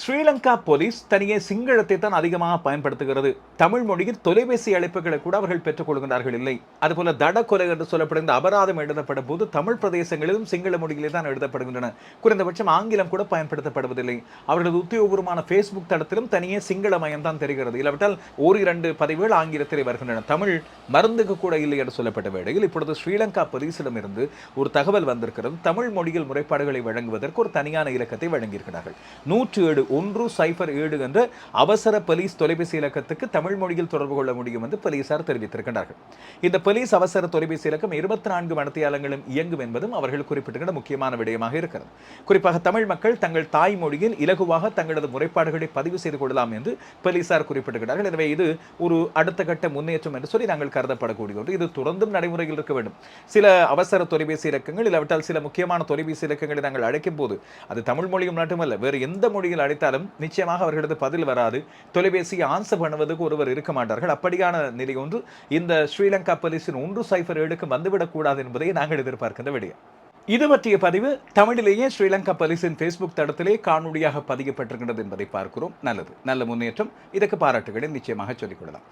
Sri Lanka police தனியே சிங்களத்தை தான் அதிகமாக பயன்படுத்துகிறது. தமிழ் மொழியில் தொலைபேசி அழைப்புகளை கூட அவர்கள் பெற்றுக் கொள்கிறார்கள் இல்லை. அதுபோல தட கொலை என்று சொல்லப்படுகிற அபராதம் எழுதப்படும் போது தமிழ் பிரதேசங்களிலும் சிங்கள மொழியிலே தான் எழுதப்படுகின்றன. குறைந்தபட்சம் ஆங்கிலம் கூட பயன்படுத்தப்படுவதில்லை. அவர்களது உத்தியோகபூர்வமான ஃபேஸ்புக் தளத்திலும் தனியே சிங்கள மயம் தான் தெரிகிறது. இல்லாவிட்டால் இரண்டு பதிவுகள் ஆங்கிலத்திலே வருகின்றன. தமிழ் மருந்துக்கு கூட இல்லை என்று சொல்லப்பட்ட வேளையில் இப்பொழுது ஸ்ரீலங்கா போலீஸிடமிருந்து ஒரு தகவல் வந்திருக்கிறது. தமிழ் மொழியில் முறைப்பாடுகளை வழங்குவதற்கு ஒரு தனியான இலக்கத்தை வழங்கியிருக்கிறார்கள். நூற்று ஏழு ஒன்று சைஃபர் ஏழு என்ற அவசர போலீஸ் தொலைபேசி இலக்கத்துக்கு தமிழ் மொழியில் தொடர்பு கொள்ள முடியும் என்று போலீசார் தெரிவித்திருக்கிறார்கள் இந்த போலீஸ் அவசர தொலைபேசி இலக்கம் இருபத்தி நான்கு மணத்தியாலங்களும் இயங்கும் என்பதும் அவர்கள் குறிப்பிட்டுகிற முக்கியமான விடயமாக இருக்கிறது. குறிப்பாக தமிழ் மக்கள் தங்கள் தாய்மொழியில் இலகுவாக தங்களது முறைப்பாடுகளை பதிவு செய்து கொள்ளலாம் என்று போலீசார் குறிப்பிட்டிருக்கிறார்கள். எனவே இது ஒரு அடுத்த கட்ட முன்னேற்றம் என்று சொல்லி நாங்கள் கருதப்படக்கூடிய ஒன்று. இது தொடர்ந்தும் நடைமுறையில் இருக்க வேண்டும். சில அவசர தொலைபேசி இலக்கங்கள் இல்லாவிட்டால் சில முக்கியமான தொலைபேசி இலக்கங்களை நாங்கள் அழைக்கும் போது அது தமிழ் மொழியும் மட்டுமல்ல வேறு எந்த மொழியில் அழைத்தாலும் நிச்சயமாக அவர்களது பதில் வராது. தொலைபேசியை ஆன்சர் பண்ணுவதற்கு ஒருவர் இருக்க மாட்டார்கள். அப்படியான நிலை ஒன்று இந்த ஸ்ரீலங்கா போலீஸின் ஒன்று சைஃபர் ஏழுக்கு வந்துவிடக்கூடாது என்பதை நாங்கள் எதிர்பார்க்கின்ற விடயம். இது பற்றிய பதிவு தமிழிலேயே ஸ்ரீலங்கா போலீஸின் ஃபேஸ்புக் தடத்திலே காணொலியாக பதியப்பட்டிருக்கின்றது என்பதை பார்க்கிறோம். நல்லது. நல்ல முன்னேற்றம். இதற்கு பாராட்டுகளை நிச்சயமாக சொல்லிக்கொள்ளலாம்